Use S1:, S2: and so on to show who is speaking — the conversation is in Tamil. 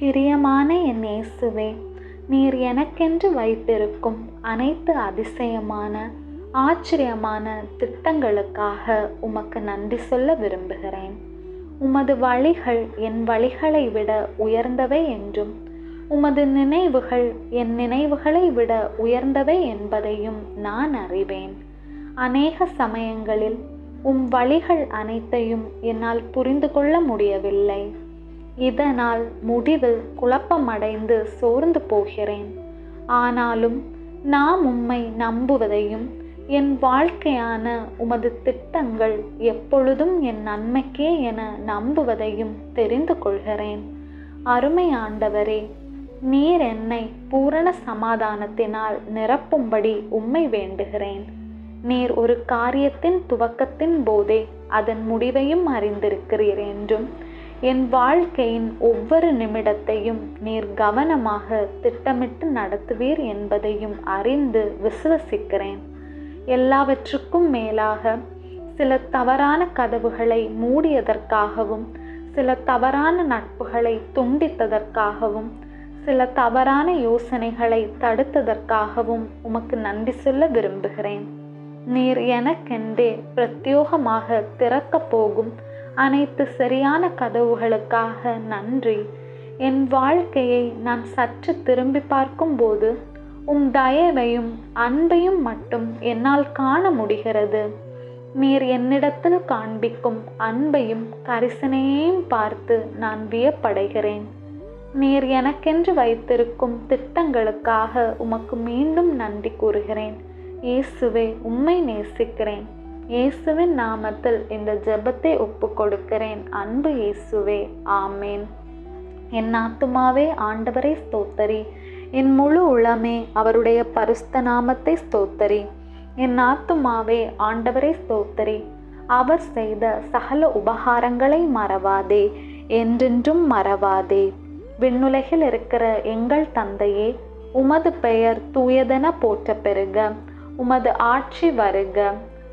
S1: பிரியமான என் இயேசுவே நீர் எனக்கென்று வைத்திருக்கும் அனைத்து அதிசயமான ஆச்சரியமான திட்டங்களுக்காக உமக்கு நன்றி சொல்ல விரும்புகிறேன். உமது வழிகள் என் வழிகளை விட உயர்ந்தவை என்றும் உமது நினைவுகள் என் நினைவுகளை விட உயர்ந்தவை என்பதையும் நான் அறிவேன். அநேக சமயங்களில் உம் வழிகள் அனைத்தையும் என்னால் புரிந்து கொள்ள முடியவில்லை. இதனால் முடிவில் குழப்பமடைந்து சோர்ந்து போகிறேன். ஆனாலும் நாம் உம்மை நம்புவதையும் என் வாழ்க்கையான உமது திட்டங்கள் எப்பொழுதும் என் நன்மைக்கே என நம்புவதையும் தெரிந்து கொள்கிறேன். அருமை ஆண்டவரே நீர் என்னை பூரண சமாதானத்தினால் நிரப்பும்படி உம்மை வேண்டுகிறேன். நீர் ஒரு காரியத்தின் துவக்கத்தின் போதே அதன் முடிவையும் அறிந்திருக்கிறீர் என்றும் என் வாழ்க்கையின் ஒவ்வொரு நிமிடத்தையும் நீர் கவனமாக திட்டமிட்டு நடத்துவீர் என்பதையும் அறிந்து விசுவசிக்கிறேன். எல்லாவற்றுக்கும் மேலாக சில தவறான கதவுகளை மூடியதற்காகவும் சில தவறான நட்புகளை துண்டித்ததற்காகவும் சில தவறான யோசனைகளை தடுத்ததற்காகவும் உமக்கு நன்றி சொல்ல விரும்புகிறேன். நீர் எனக்கென்றே பிரத்யோகமாக திறக்கப் போகும் அனைத்து சரியான கதவுகளுக்காக நன்றி. என் வாழ்க்கையை நான் சற்று திரும்பி பார்க்கும்போது உம் தயவையும் அன்பையும் மட்டும் என்னால் காண முடிகிறது. நீர் என்னிடத்தில் காண்பிக்கும் அன்பையும் கரிசனையையும் பார்த்து நான் வியப்படைகிறேன். நீர் எனக்கென்று வைத்திருக்கும் திட்டங்களுக்காக உமக்கு மீண்டும் நன்றி கூறுகிறேன். இயேசுவே உம்மை நேசிக்கிறேன். இயேசுவின் நாமத்தில் இந்த ஜெபத்தை ஒப்பு கொடுக்கிறேன் அன்பு இயேசுவே ஆமேன். என் ஆத்துமாவே ஆண்டவரை ஸ்தோத்தரி. என் முழு உளமே அவருடைய பரிஸ்த நாமத்தை ஸ்தோத்தரி. என் ஆத்துமாவே ஆண்டவரை ஸ்தோத்தரி. அவர் செய்த சகல உபகாரங்களை மறவாதே என்றென்றும் மறவாதே. விண்ணுலகில் இருக்கிற எங்கள் தந்தையே உமது பெயர் தூயதென போற்ற பெறுக உமது ஆட்சி வருக.